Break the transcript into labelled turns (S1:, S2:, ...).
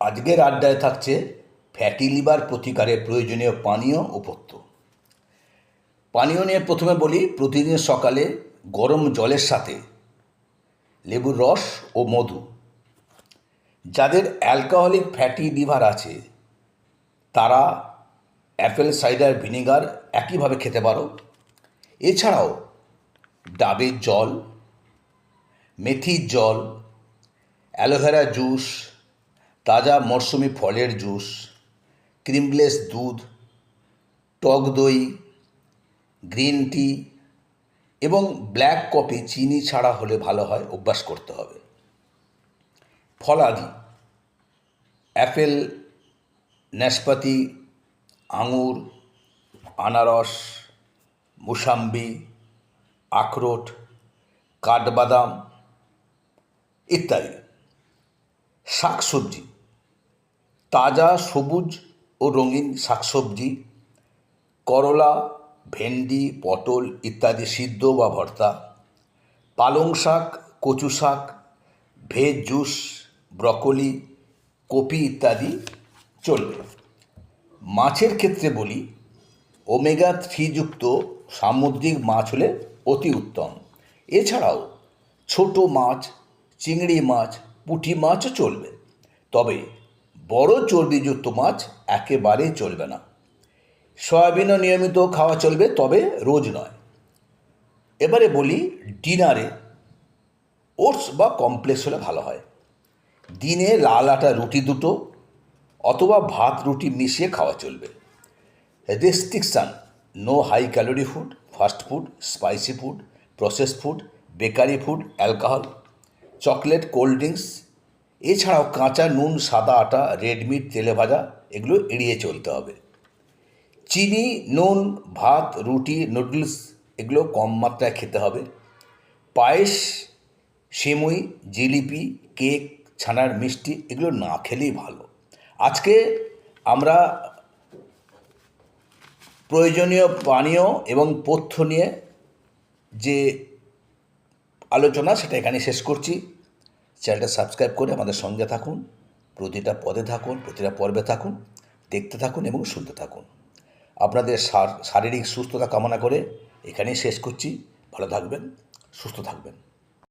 S1: আজকের আড্ডায় থাকছে ফ্যাটি লিভার প্রতিকারে প্রয়োজনীয় পানীয় ও পথ্য। পানীয় নিয়ে প্রথমে বলি, প্রতিদিন সকালে গরম জলের সাথে লেবুর রস ও মধু। যাদের অ্যালকোহলিক ফ্যাটি লিভার আছে, তারা অ্যাপেল সাইডার ভিনেগার একইভাবে খেতে পারো। এছাড়াও ডাবের জল, মেথির জল অ্যালোভেরা জুস তাজা মরশুমি ফলের জুস, ক্রিমলেস দুধ, টক দই, গ্রিন টি এবং ব্ল্যাক কফি চিনি ছাড়া হলে ভালো হয়, অভ্যাস করতে হবে। ফলাদি, অ্যাপেল নাশপাতি আঙুর, আনারস, মুসাম্বি, আখরোট, কাঠবাদাম ইত্যাদি। শাকসবজি তাজা সবুজ ও রঙিন শাকসবজি, করলা, ভেন্ডি, পটল ইত্যাদি সিদ্ধ বা ভর্তা, পালং শাক, কচু শাক, ভেজ জুস, ব্রকলি, কপি ইত্যাদি চলবে। মাছের ক্ষেত্রে বলি, ওমেগা থ্রিযুক্ত সামুদ্রিক মাছ হলে অতি উত্তম। এছাড়াও ছোট মাছ, চিংড়ি মাছ, পুঁটি মাছও চলবে। তবে বড় চর্বিযুক্ত মাছ একেবারেই চলবে না। সয়াবিনও নিয়মিত খাওয়া চলবে, তবে রোজ নয়। এবারে বলি ডিনারে ওটস বা কমপ্লেক্স হলে ভালো হয়। দিনে লাল আটা, রুটি দুটো অথবা ভাত, রুটি মিশিয়ে খাওয়া চলবে। Restriction, no high calorie food, fast food, spicy food process food, bakery food, alcohol, chocolate, cold drinks এছাড়াও কাঁচা, নুন, সাদা আটা রেড মিট তেলে ভাজা, এগুলো এড়িয়ে চলতে হবে। চিনি, নুন, ভাত, রুটি নুডলস এগুলো কম মাত্রায় খেতে হবে। পায়েস, সেমুই, জিলিপি, কেক, ছানার মিষ্টি, এগুলো না খেলেই ভালো। আজকে আমরা প্রয়োজনীয় পানীয় এবং পথ্য নিয়ে যে আলোচনা, সেটা এখানে শেষ করছি। চ্যানেলটা সাবস্ক্রাইব করে আমাদের সঙ্গে থাকুন, প্রতিটা পদে থাকুন, প্রতিটা পর্বে থাকুন, দেখতে থাকুন এবং শুনতে থাকুন। আপনাদের শারীরিক সুস্থতা কামনা করে এখানেই শেষ করছি। ভালো থাকবেন, সুস্থ থাকবেন।